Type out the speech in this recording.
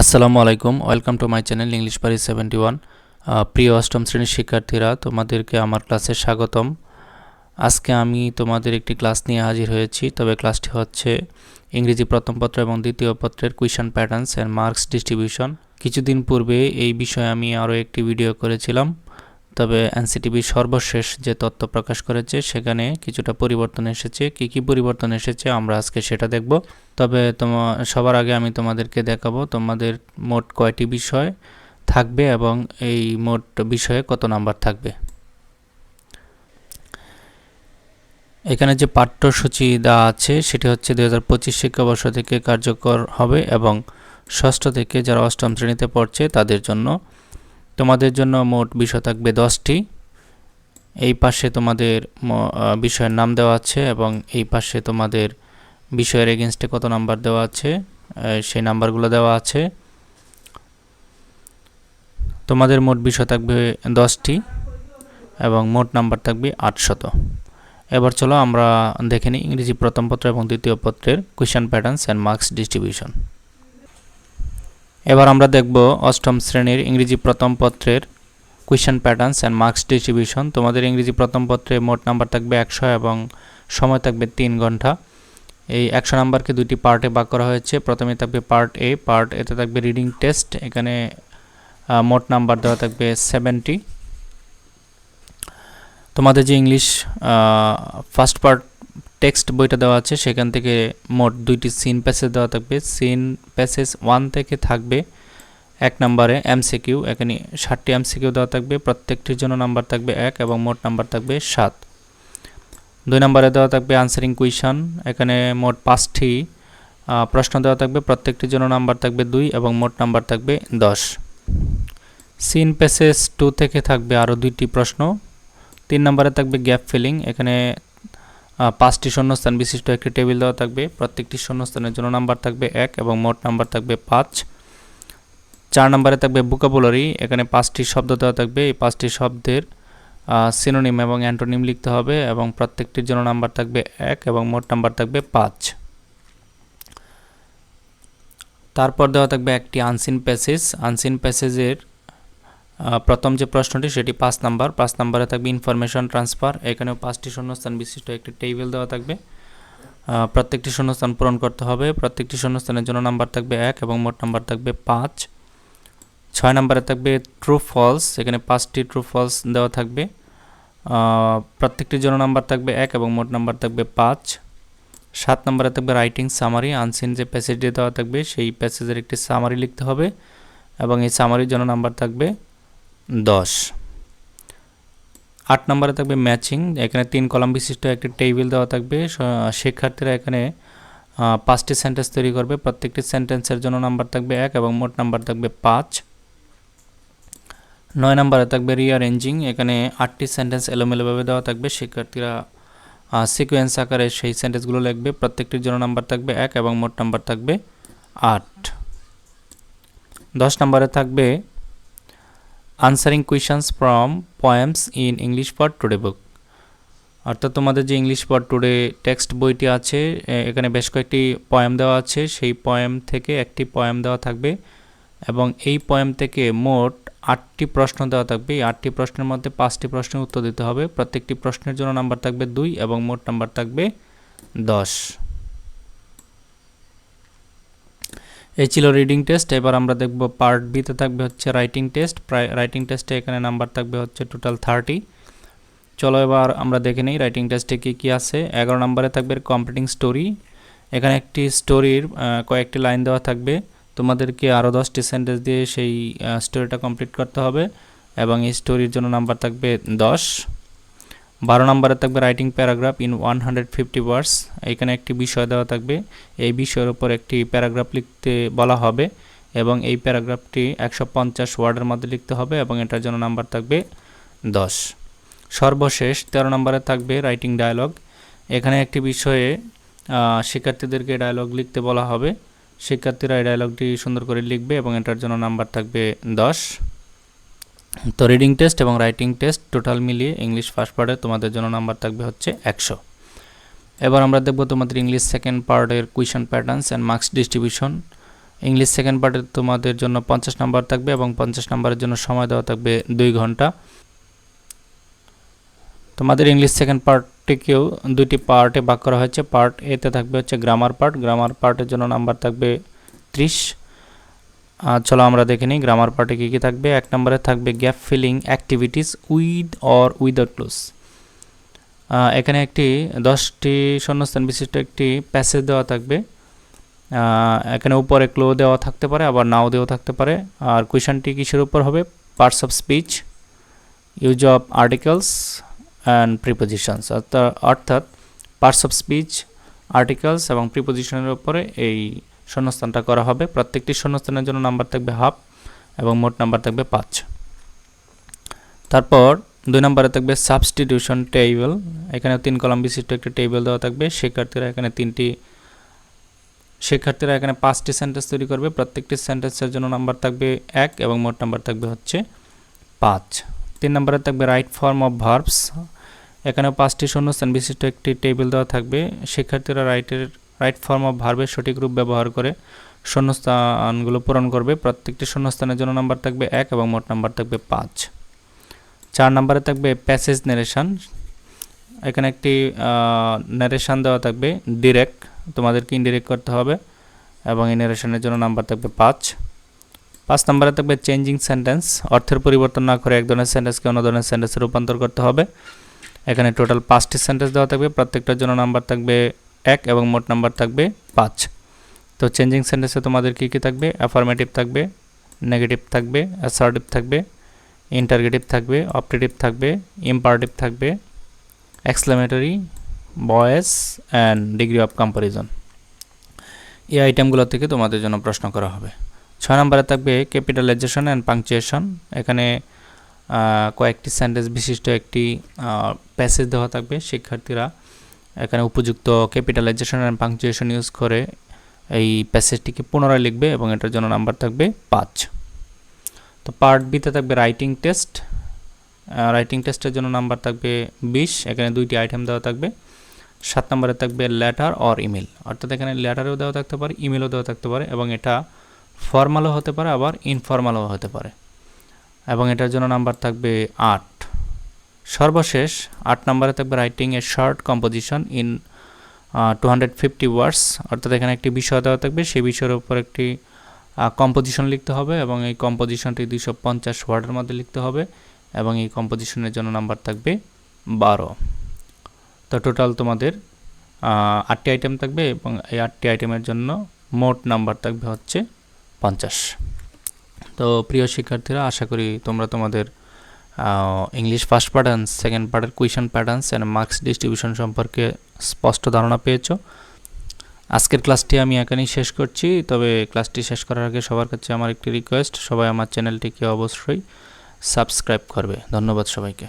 আসসালামু আলাইকুম, welcome to my channel English Pari seventy one. প্রিয় অষ্টম শ্রেণির শিক্ষার্থীরা, তোমাদেরকে আমার ক্লাসে স্বাগতম। আজকে আমি তোমাদের একটি ক্লাস নিয়ে হাজির হয়েছি, তবে ক্লাসটি হচ্ছে ইংরেজি প্রথম পত্র এবং দ্বিতীয় পত্রের question patterns and marks distribution. কিছুদিন পূর্বে এই বিষয়ে আমি আরও একটি ভিডিও করেছিলাম। তবে এনসিটিভি সর্বশেষ যে তথ্য প্রকাশ করেছে, সেখানে কিছুটা পরিবর্তন এসেছে। কি কি পরিবর্তন এসেছে আমরা আজকে সেটা দেখব। তবে তোমা, সবার আগে আমি তোমাদেরকে দেখাবো তোমাদের মোট কয়টি বিষয় থাকবে এবং এই মোট বিষয়ে কত নাম্বার থাকবে। এখানে যে পাঠ্যসূচি দেওয়া আছে, সেটি হচ্ছে দু হাজার পঁচিশ শিক্ষাবর্ষ থেকে কার্যকর হবে এবং ষষ্ঠ থেকে যারা অষ্টম শ্রেণীতে পড়ছে তাদের জন্য তোমাদের জন্য মোট বিষয় থাকবে দশটি। এই পাশে তোমাদের বিষয়ের নাম দেওয়া আছে এবং এই পাশে তোমাদের বিষয়ের এগেনস্টে কত নাম্বার দেওয়া আছে সেই নাম্বারগুলো দেওয়া আছে। তোমাদের মোট বিষয় থাকবে দশটি এবং মোট নাম্বার থাকবে আটশত। এবার চলো আমরা দেখে নিই ইংরেজি প্রথম পত্র এবং দ্বিতীয় পত্রের question patterns and marks distribution এবার আমরা দেখব অষ্টম শ্রেণির ইংরেজি প্রথম পত্রের question patterns and marks distribution তোমাদের ইংরেজি প্রথম পত্রে মোট নাম্বার থাকবে একশো এবং সময় থাকবে তিন ঘণ্টা। এই একশো নাম্বারকে দুটি পার্টে ভাগ করা হয়েছে। প্রথমে থাকবে পার্ট এ পার্ট এতে থাকবে রিডিং টেস্ট এখানে মোট নাম্বার দেওয়া থাকবে সেভেন্টি তোমাদের যে ইংলিশ ফার্স্ট পার্ট টেক্সট বইটা দেওয়া আছে, সেখান থেকে মোট দুইটি সিন প্যাসেজ দেওয়া থাকবে। সিন প্যাসেজ ওয়ান থেকে থাকবে এক নম্বরে এমসিকিউ এখানে ষাটটি এমসিকিউ দেওয়া থাকবে, প্রত্যেকটির জন্য নাম্বার থাকবে এক এবং মোট নাম্বার থাকবে সাত। দুই নম্বরে দেওয়া থাকবে আনসারিং কুইশন এখানে মোট পাঁচটি প্রশ্ন দেওয়া থাকবে, প্রত্যেকটির জন্য নাম্বার থাকবে দুই এবং মোট নাম্বার থাকবে দশ। সিন প্যাসেজ টু থেকে থাকবে আরও দুইটি প্রশ্ন। তিন নম্বরে থাকবে গ্যাপ ফিলিং এখানে পাঁচটি শূন্যস্থান বিশিষ্ট একটি টেবিল দেওয়া থাকবে। প্রত্যেকটি শূন্যস্থানের জন্য নাম্বার থাকবে এক এবং মোট নাম্বার থাকবে পাঁচ। চার নম্বরে থাকবে বুকাবুলারি এখানে পাঁচটি শব্দ দেওয়া থাকবে। এই পাঁচটি শব্দের সিনোনিম এবং অ্যান্টোনিম লিখতে হবে এবং প্রত্যেকটির জন্য নাম্বার থাকবে এক এবং মোট নাম্বার থাকবে পাঁচ। তারপর দেওয়া থাকবে একটি আনসিন প্যাসেজ আনসিন প্যাসেজের প্রথম যে প্রশ্নটি সেটি পাঁচ নাম্বার। পাঁচ নাম্বারে থাকবে ইনফরমেশন ট্রান্সফার এখানেও পাঁচটি শূন্যস্থান বিশিষ্ট একটি টেবিল দেওয়া থাকবে। প্রত্যেকটি শূন্যস্থান পূরণ করতে হবে। প্রত্যেকটি শূন্যস্থানের জন্য নাম্বার থাকবে এক এবং মোট নাম্বার থাকবে পাঁচ। ছয় নম্বরে থাকবে ট্রু ফলস এখানে পাঁচটি ট্রু ফলস দেওয়া থাকবে। আহ, প্রত্যেকটির জন্য নাম্বার থাকবে এক এবং মোট নাম্বার থাকবে পাঁচ। সাত নম্বরে থাকবে রাইটিং সামারি আনসিন যে প্যাসেজটি দেওয়া থাকবে সেই প্যাসেজের একটি সামারি লিখতে হবে এবং এই সামারির জন্য নাম্বার থাকবে দশ। আট নম্বরে থাকবে ম্যাচিং, এখানে তিন কলাম বিশিষ্ট একটি টেবিল দেওয়া থাকবে। শিক্ষার্থীরা এখানে পাঁচটি সেন্টেন্স তৈরি করবে। প্রত্যেকটি সেন্টেন্সের জন্য নাম্বার থাকবে এক এবং মোট নাম্বার থাকবে পাঁচ। নয় নম্বরে থাকবে রিঅ্যারেঞ্জিং এখানে আটটি সেন্টেন্স এলোমেলোভাবে দেওয়া থাকবে। শিক্ষার্থীরা সিকোয়েন্স আকারে সেই সেন্টেন্সগুলো লিখবে। প্রত্যেকটির জন্য নাম্বার থাকবে এক এবং মোট নাম্বার থাকবে আট। দশ নম্বরে থাকবে answering questions from poems in English for today book অর্থাৎ তোমাদের যে ইংলিশ ফর টুডে টেক্সট বইটি আছে এখানে বেশ কয়েকটি পয়েম দেওয়া আছে। সেই পয়েম থেকে একটি পয়েম দেওয়া থাকবে এবং এই পয়েম থেকে মোট আটটি প্রশ্ন দেওয়া থাকবে। এই আটটি প্রশ্নের মধ্যে পাঁচটি প্রশ্নের উত্তর দিতে হবে। প্রত্যেকটি প্রশ্নের জন্য নাম্বার থাকবে দুই এবং মোট নাম্বার থাকবে দশ। এই ছিল রিডিং টেস্ট এবার আমরা দেখব পার্ট বিতে থাকবে হচ্ছে রাইটিং টেস্ট প্রায় রাইটিং টেস্টে এখানে নাম্বার থাকবে হচ্ছে টোটাল থার্টি চলো এবার আমরা দেখে নিই রাইটিং টেস্টে কী কী আছে। এগারো নম্বরে থাকবে কমপ্লিটিং স্টোরি এখানে একটি স্টোরির কয়েকটি লাইন দেওয়া থাকবে। তোমাদেরকে আরও দশটি সেন্টেন্স দিয়ে সেই স্টোরিটা কমপ্লিট করতে হবে। এবং এই স্টোরির জন্য নাম্বার থাকবে দশ। বারো নম্বরে থাকবে writing paragraph in one hundred fifty words এখানে একটি বিষয় দেওয়া থাকবে। এই বিষয়ের উপর একটি প্যারাগ্রাফ লিখতে বলা হবে এবং এই প্যারাগ্রাফটি একশো পঞ্চাশ ওয়ার্ডের মধ্যে লিখতে হবে এবং এটার জন্য নাম্বার থাকবে দশ। সর্বশেষ তেরো নম্বরে থাকবে রাইটিং ডায়লগ এখানে একটি বিষয়ে শিক্ষার্থীদেরকে ডায়লগ লিখতে বলা হবে। শিক্ষার্থীরা এই ডায়লগটি সুন্দর করে লিখবে এবং এটার জন্য নাম্বার থাকবে দশ। তো রিডিং টেস্ট এবং রাইটিং টেস্ট টোটাল মিলিয়ে ইংলিশ ফার্স্ট পার্টে তোমাদের জন্য নাম্বার থাকবে হচ্ছে একশো। এবার আমরা দেখব তোমাদের ইংলিশ সেকেন্ড পার্টের question patterns and marks distribution English second পার্টে তোমাদের জন্য পঞ্চাশ নাম্বার থাকবে এবং পঞ্চাশ নাম্বারের জন্য সময় দেওয়া থাকবে দুই ঘণ্টা। তোমাদের ইংলিশ সেকেন্ড পার্টটিকেও দুটি পার্টে ভাগ করা হয়েছে। পার্ট এতে থাকবে হচ্ছে গ্রামার পার্ট গ্রামার পার্টের জন্য নাম্বার থাকবে ত্রিশ। চলো আমরা দেখে নিই গ্রামার পার্টে কী কী থাকবে। এক নম্বরে থাকবে gap filling activities with or without cloze এখানে একটি দশটি শূন্যস্থান বিশিষ্ট একটি প্যাসেজ দেওয়া থাকবে। এখানে উপরে ক্লো দেওয়া থাকতে পারে, আবার নাও দেওয়া থাকতে পারে। আর কোয়েশনটি কিসের উপর হবে? Parts of speech use of articles and prepositions অর্থাৎ পার্টস অফ স্পিচ আর্টিকেলস এবং প্রিপোজিশনের উপরে এই শূন্যস্থানটা করা হবে। প্রত্যেকটি শূন্যস্থানের জন্য নাম্বার থাকবে হাফ এবং মোট নাম্বার থাকবে পাঁচ। তারপর দুই নম্বরে থাকবে সাবস্টিটিউশন টেবিল। এখানে তিন কলাম বিশিষ্ট একটি টেবিল দেওয়া থাকবে। শিক্ষার্থীরা এখানে তিনটি, শিক্ষার্থীরা এখানে পাঁচটি সেন্টেন্স তৈরি করবে। প্রত্যেকটি সেন্টেন্সের জন্য নাম্বার থাকবে এক এবং মোট নাম্বার থাকবে হচ্ছে পাঁচ। তিন নম্বরে থাকবে রাইট ফর্ম অফ ভার্বস। এখানে পাঁচটি শূন্যস্থান বিশিষ্ট একটি টেবিল দেওয়া থাকবে। শিক্ষার্থীরা রাইটের রাইট ফর্ম অফ ভার্বের সঠিক রূপ ব্যবহার করে শূন্যস্থানগুলো পূরণ করবে। প্রত্যেকটি শূন্যস্থানের জন্য নাম্বার থাকবে এক এবং মোট নাম্বার থাকবে পাঁচ। চার নাম্বারে থাকবে প্যাসেজ নারেশান এখানে একটি নারেশান দেওয়া থাকবে ডিরেক্ট তোমাদেরকে ইনডিরেক্ট করতে হবে এবং এই নারেশনের জন্য নাম্বার থাকবে পাঁচ। পাঁচ নম্বরে থাকবে চেঞ্জিং সেন্টেন্স অর্থের পরিবর্তন না করে এক ধরনের সেন্টেন্সকে অন্য ধরনের সেন্টেন্সে রূপান্তর করতে হবে। এখানে টোটাল পাঁচটি সেন্টেন্স দেওয়া থাকবে। প্রত্যেকটার জন্য নাম্বার থাকবে এক এবং মোট নাম্বার থাকবে পাঁচ। তো চেঞ্জিং সেন্টেন্সে তোমাদের কী কী থাকবে? অ্যাফার্মেটিভ থাকবে নেগেটিভ থাকবে অ্যাসার্টিভ থাকবে ইন্টারগেটিভ থাকবে অপটেটিভ থাকবে ইম্পারেটিভ থাকবে exclamatory voice and degree of comparison এই আইটেমগুলো থেকে তোমাদের জন্য প্রশ্ন করা হবে। ছয় নম্বরে থাকবে ক্যাপিটালাইজেশন অ্যান্ড পাংচুয়েশন এখানে কয়েকটি সেন্টেন্স বিশিষ্ট একটি প্যাসেজ দেওয়া থাকবে। শিক্ষার্থীরা এখানে উপযুক্ত ক্যাপিটালাইজেশন অ্যান্ড পাংচুয়েশন ইউজ করে এই প্যাসেজটিকে পুনরায় লিখবে এবং এটার জন্য নাম্বার থাকবে পাঁচ। তো পার্ট বিতে থাকবে রাইটিং টেস্ট রাইটিং টেস্টের জন্য নাম্বার থাকবে বিশ। এখানে দুইটি আইটেম দেওয়া থাকবে। সাত নম্বরে থাকবে লেটার অর ইমেল অর্থাৎ এখানে লেটারেও দেওয়া থাকতে পারে ইমেলও দেওয়া থাকতে পারে এবং এটা ফর্মালও হতে পারে, আবার ইনফর্মালও হতে পারে। এবং এটার জন্য নাম্বার থাকবে আট। সর্বশেষ আট নম্বরে থাকবে writing a short composition in two hundred fifty words অর্থাৎ এখানে একটি বিষয় দেওয়া থাকবে, সেই বিষয়ের উপর একটি কম্পোজিশন লিখতে হবে এবং এই কম্পোজিশনটি দুইশো পঞ্চাশ ওয়ার্ডের মধ্যে লিখতে হবে এবং এই কম্পোজিশনের জন্য নাম্বার থাকবে বারো। তো টোটাল তোমাদের আটটি আইটেম থাকবে এবং এই আটটি আইটেমের জন্য মোট নাম্বার থাকবে হচ্ছে পঞ্চাশ। তো প্রিয় শিক্ষার্থীরা, আশা করি তোমরা তোমাদের ইংলিশ ফার্স্ট প্যাটার্ন সেকেন্ড পার্টের question patterns and marks distribution সম্পর্কে স্পষ্ট ধারণা পেয়েছ। আজকের ক্লাসটি আমি এখানেই শেষ করছি, তবে ক্লাসটি শেষ করার আগে সবার কাছে আমার একটি রিকোয়েস্ট সবাই আমার চ্যানেলটিকে অবশ্যই সাবস্ক্রাইব করবে। ধন্যবাদ সবাইকে।